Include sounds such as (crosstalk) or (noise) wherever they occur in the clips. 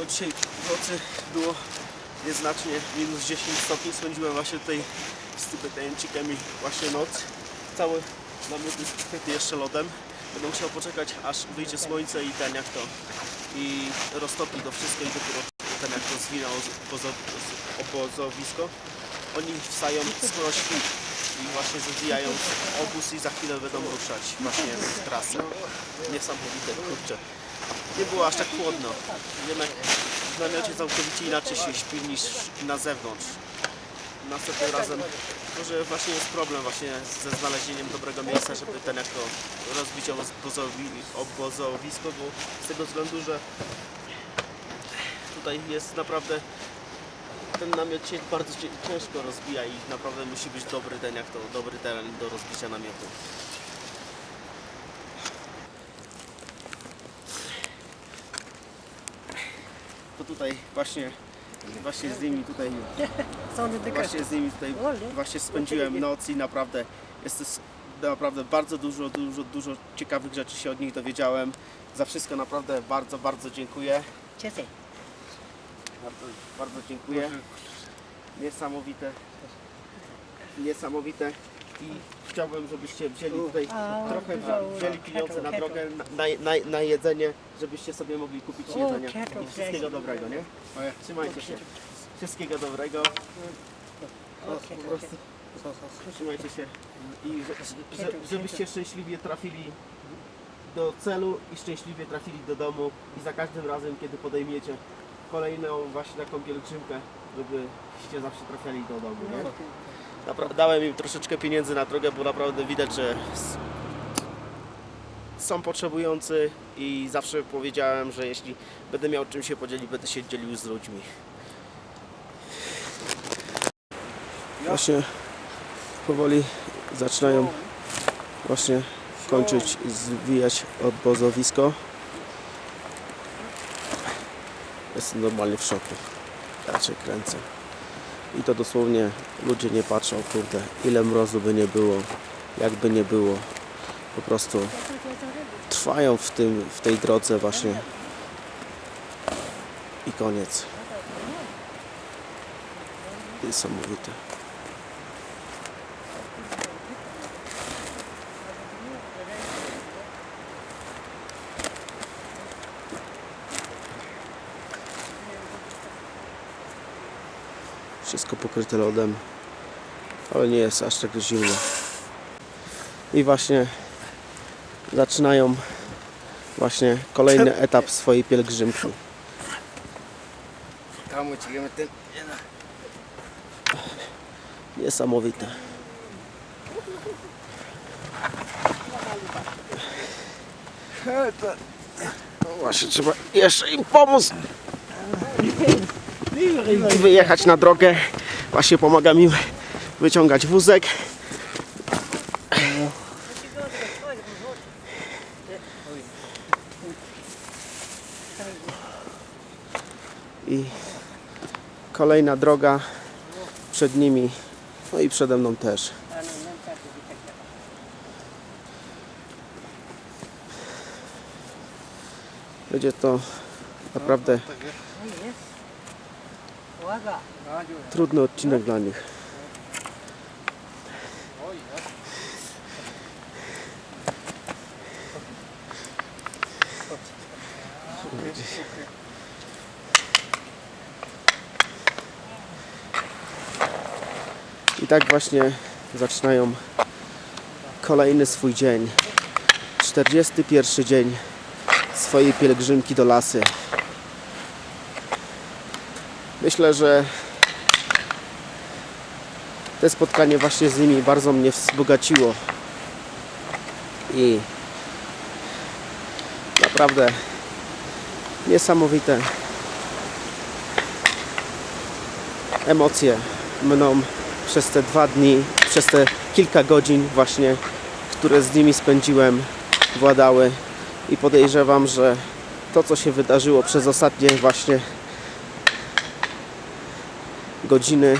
bo dzisiaj w nocy było nieznacznie minus 10 stopni. Spędziłem właśnie tutaj z Tybetańczykami właśnie noc. Cały namiot jest pokryty jeszcze lodem. Będę musiał poczekać aż wyjdzie słońce i ten jak to i roztopi to wszystko i dopiero ten jak to zwina obozo- obozowisko. Oni wstają skoro śpi i właśnie zwijają obóz i za chwilę będą ruszać właśnie w trasę. Niesamowite, kurczę. Nie było aż tak chłodno. Jednak w namiocie całkowicie inaczej się śpi niż na zewnątrz. Następnym razem może właśnie jest problem właśnie ze znalezieniem dobrego miejsca, żeby ten jak to rozbić obozowi- obozowisko, bo z tego względu, że tutaj jest naprawdę ten namiot się bardzo ciężko rozbija i naprawdę musi być dobry ten jak to dobry teren do rozbicia namiotu. Tutaj właśnie właśnie z nimi tutaj właśnie z nimi tutaj właśnie spędziłem noc i naprawdę jest to naprawdę bardzo dużo, dużo, dużo ciekawych rzeczy się od nich dowiedziałem. Za wszystko naprawdę bardzo, bardzo dziękuję. Cieszę. Bardzo, bardzo dziękuję. Niesamowite. Niesamowite. I chciałbym, żebyście wzięli tutaj trochę wzięli pieniądze na drogę, na, na, na jedzenie, żebyście sobie mogli kupić jedzenie. I wszystkiego dobrego, nie? Trzymajcie się. Wszystkiego dobrego. O, po prostu trzymajcie się. I że, że, żebyście szczęśliwie trafili do celu i szczęśliwie trafili do domu i za każdym razem, kiedy podejmiecie kolejną właśnie taką pielgrzymkę, żebyście zawsze trafiali do domu, nie? Napra- dałem im troszeczkę pieniędzy na drogę, bo naprawdę widać, że są potrzebujący i zawsze powiedziałem, że jeśli będę miał czym się podzielić, będę się dzielił z ludźmi. Właśnie powoli zaczynają właśnie kończyć zwijać obozowisko. Jestem normalnie w szoku. Ja cię kręcę. I to dosłownie ludzie nie patrzą, kurde, ile mrozu by nie było, jakby nie było. Po prostu trwają w, tym, w tej drodze właśnie. I koniec. Niesamowite. Wszystko pokryte lodem, ale nie jest aż tak zimno. I właśnie zaczynają właśnie kolejny etap swojej pielgrzymki. Niesamowite. No właśnie trzeba jeszcze im pomóc i wyjechać na drogę. Właśnie pomagam im wyciągać wózek. I kolejna droga przed nimi, no i przede mną też. Będzie to naprawdę. Trudny odcinek dla nich. I tak właśnie zaczynają kolejny swój dzień. 41 dzień swojej pielgrzymki do lasy. Myślę, że te spotkanie właśnie z nimi bardzo mnie wzbogaciło. I naprawdę niesamowite emocje mną przez te dwa dni, przez te kilka godzin właśnie, które z nimi spędziłem, władały. I podejrzewam, że to co się wydarzyło przez ostatnie właśnie godziny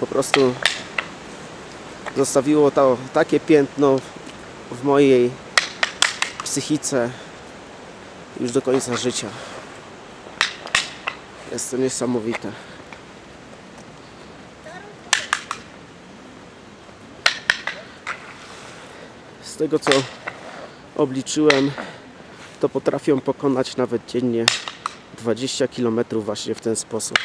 po prostu zostawiło to takie piętno w mojej psychice już do końca życia. Jest to niesamowite. Z tego co obliczyłem, to potrafią pokonać nawet dziennie 20 km właśnie w ten sposób.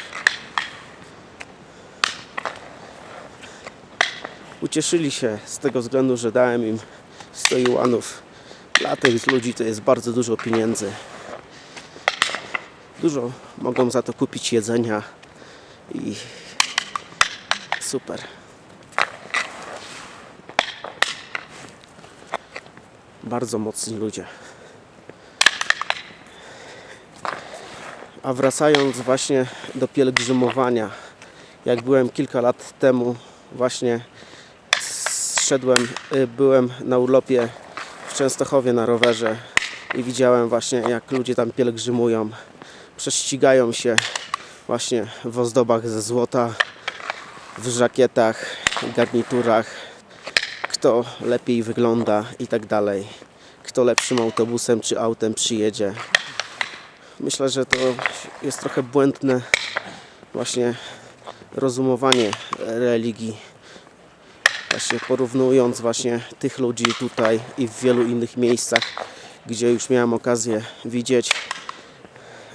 Ucieszyli się z tego względu, że dałem im 100 juanów. Dla tych ludzi to jest bardzo dużo pieniędzy. Dużo mogą za to kupić jedzenia i super. Bardzo mocni ludzie. A wracając właśnie do pielgrzymowania, jak byłem kilka lat temu, właśnie zszedłem, y, byłem na urlopie w Częstochowie na rowerze i widziałem właśnie jak ludzie tam pielgrzymują, prześcigają się właśnie w ozdobach ze złota, w żakietach, garniturach, kto lepiej wygląda i tak dalej, kto lepszym autobusem czy autem przyjedzie. Myślę, że to jest trochę błędne właśnie rozumowanie religii. Właśnie porównując właśnie tych ludzi tutaj i w wielu innych miejscach, gdzie już miałem okazję widzieć,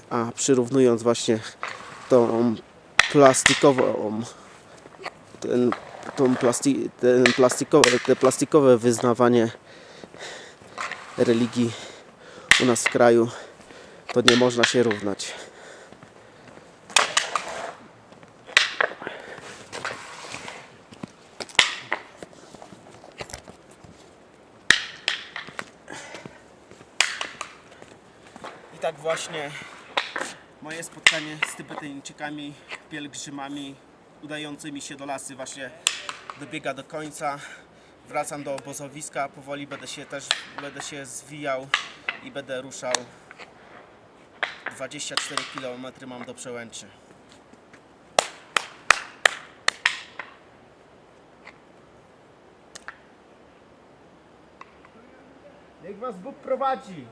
a przyrównując właśnie tą plastikową ten, tą plasti, ten plastikowe, te plastikowe wyznawanie religii u nas w kraju, to nie można się równać. I tak właśnie moje spotkanie z Tybetyjczykami, pielgrzymami udającymi się do lasy właśnie dobiega do końca. Wracam do obozowiska, powoli będę się też będę się zwijał i będę ruszał. 24 km mam do przełęczy. Niech was Bóg prowadzi.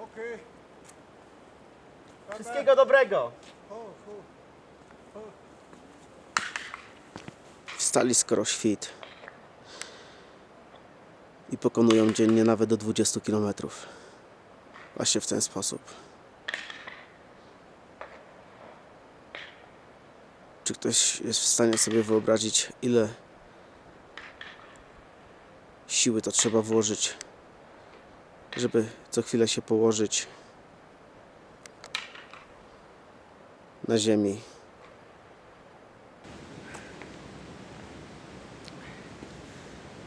Okay. Wszystkiego dobrego. Wstali skoro świt i pokonują dziennie nawet do 20 km. Właśnie w ten sposób. Czy ktoś jest w stanie sobie wyobrazić, ile siły to trzeba włożyć, żeby co chwilę się położyć na ziemi.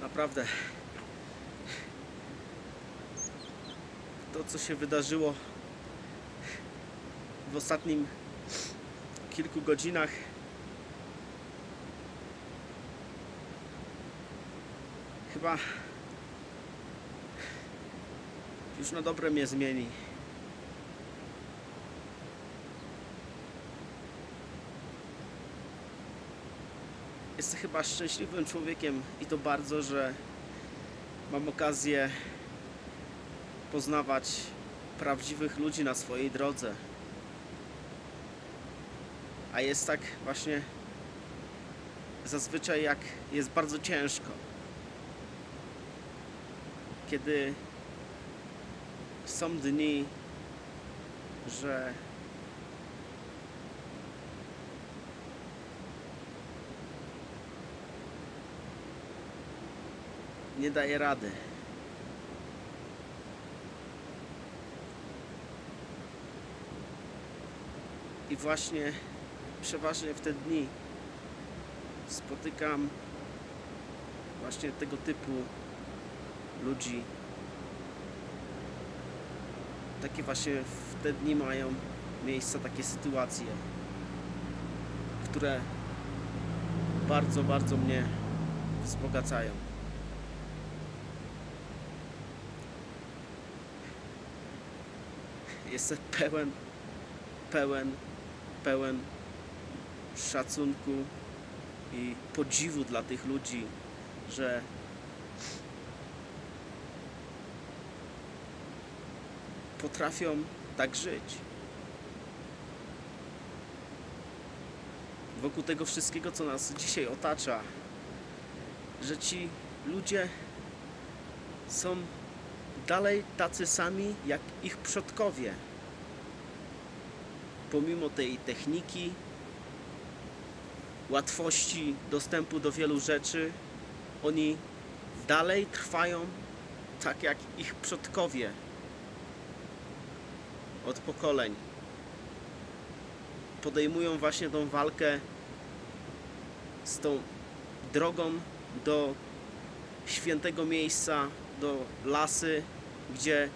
Naprawdę. To, co się wydarzyło w ostatnim kilku godzinach, chyba już na dobre mnie zmieni. Jestem chyba szczęśliwym człowiekiem i to bardzo, że mam okazję poznawać prawdziwych ludzi na swojej drodze. A jest tak właśnie zazwyczaj jak jest bardzo ciężko. Kiedy są dni, że nie daje rady. I właśnie przeważnie w te dni spotykam właśnie tego typu ludzi. Takie właśnie w te dni mają miejsce takie sytuacje, które bardzo, bardzo mnie wzbogacają. Jestem pełen, pełen, pełen szacunku i podziwu dla tych ludzi, że potrafią tak żyć. Wokół tego wszystkiego, co nas dzisiaj otacza, że ci ludzie są dalej tacy sami jak ich przodkowie. Pomimo tej techniki, łatwości dostępu do wielu rzeczy, oni dalej trwają tak jak ich przodkowie od pokoleń. Podejmują właśnie tą walkę z tą drogą do świętego miejsca, do lasy, gdzie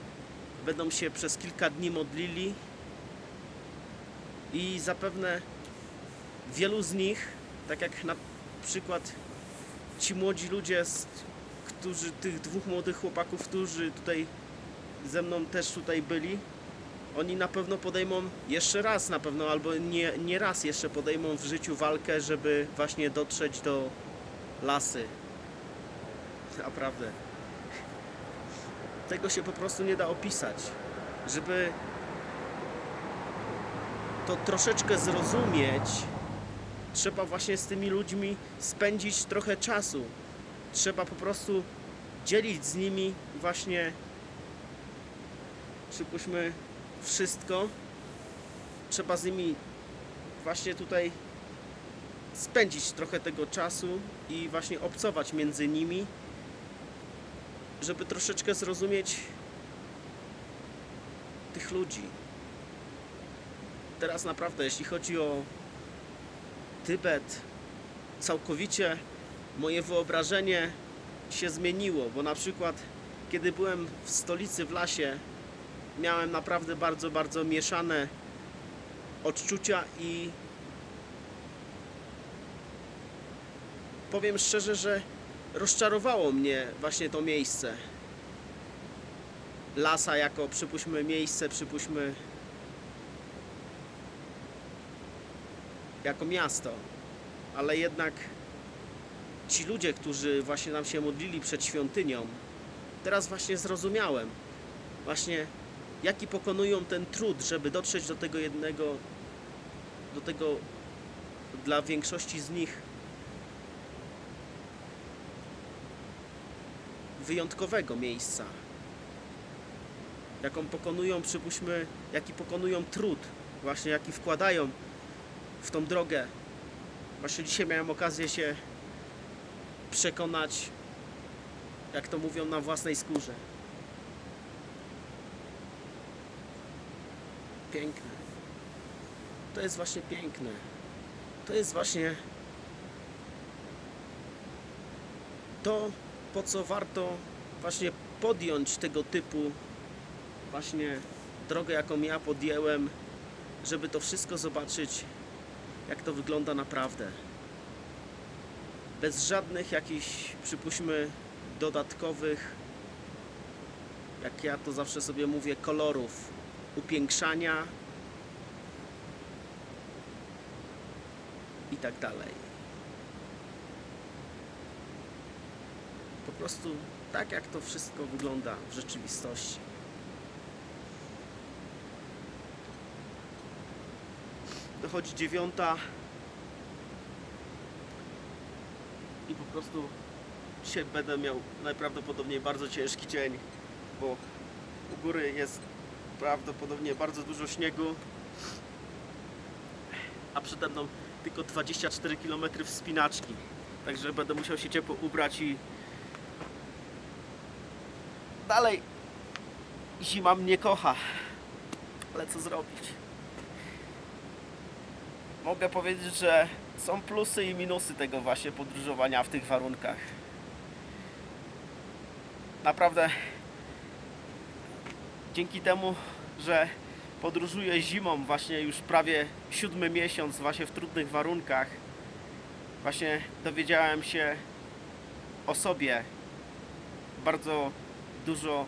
będą się przez kilka dni modlili i zapewne wielu z nich, tak jak na przykład ci młodzi ludzie, którzy, tych dwóch młodych chłopaków, którzy tutaj ze mną też tutaj byli, oni na pewno podejmą jeszcze raz na pewno, albo nie, nie raz jeszcze podejmą w życiu walkę, żeby właśnie dotrzeć do lasy. (laughs) Naprawdę. Tego się po prostu nie da opisać. Żeby to troszeczkę zrozumieć, trzeba właśnie z tymi ludźmi spędzić trochę czasu. Trzeba po prostu dzielić z nimi właśnie przypuśćmy wszystko. Trzeba z nimi właśnie tutaj spędzić trochę tego czasu i właśnie obcować między nimi, żeby troszeczkę zrozumieć tych ludzi. Teraz naprawdę, jeśli chodzi o Tybet, całkowicie moje wyobrażenie się zmieniło, bo na przykład kiedy byłem w stolicy w Lasie, miałem naprawdę bardzo, bardzo mieszane odczucia i powiem szczerze, że rozczarowało mnie właśnie to miejsce. Lasa jako, przypuśćmy, miejsce, przypuśćmy, jako miasto. Ale jednak ci ludzie, którzy właśnie nam się modlili przed świątynią, teraz właśnie zrozumiałem właśnie jaki pokonują ten trud, żeby dotrzeć do tego jednego, do tego dla większości z nich wyjątkowego miejsca. Jaką pokonują, przypuśćmy, jaki pokonują trud, właśnie jaki wkładają w tą drogę. Właśnie dzisiaj miałem okazję się przekonać, jak to mówią, na własnej skórze. Piękne. To jest właśnie piękne. To jest właśnie to, po co warto właśnie podjąć tego typu właśnie drogę, jaką ja podjęłem, żeby to wszystko zobaczyć, jak to wygląda naprawdę. Bez żadnych jakichś, przypuśćmy, dodatkowych, jak ja to zawsze sobie mówię, kolorów, upiększania i tak dalej. Po prostu tak, jak to wszystko wygląda w rzeczywistości. Dochodzi dziewiąta i po prostu dzisiaj będę miał najprawdopodobniej bardzo ciężki dzień, bo u góry jest prawdopodobnie bardzo dużo śniegu, a przede mną tylko 24 km wspinaczki. Także będę musiał się ciepło ubrać i dalej zima mnie kocha. Ale co zrobić? Mogę powiedzieć, że są plusy i minusy tego właśnie podróżowania w tych warunkach. Naprawdę dzięki temu, że podróżuję zimą właśnie już prawie siódmy miesiąc właśnie w trudnych warunkach, właśnie dowiedziałem się o sobie bardzo dużo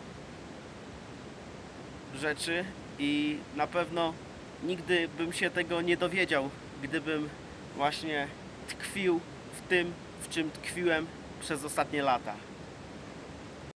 rzeczy i na pewno nigdy bym się tego nie dowiedział, gdybym właśnie tkwił w tym, w czym tkwiłem przez ostatnie lata.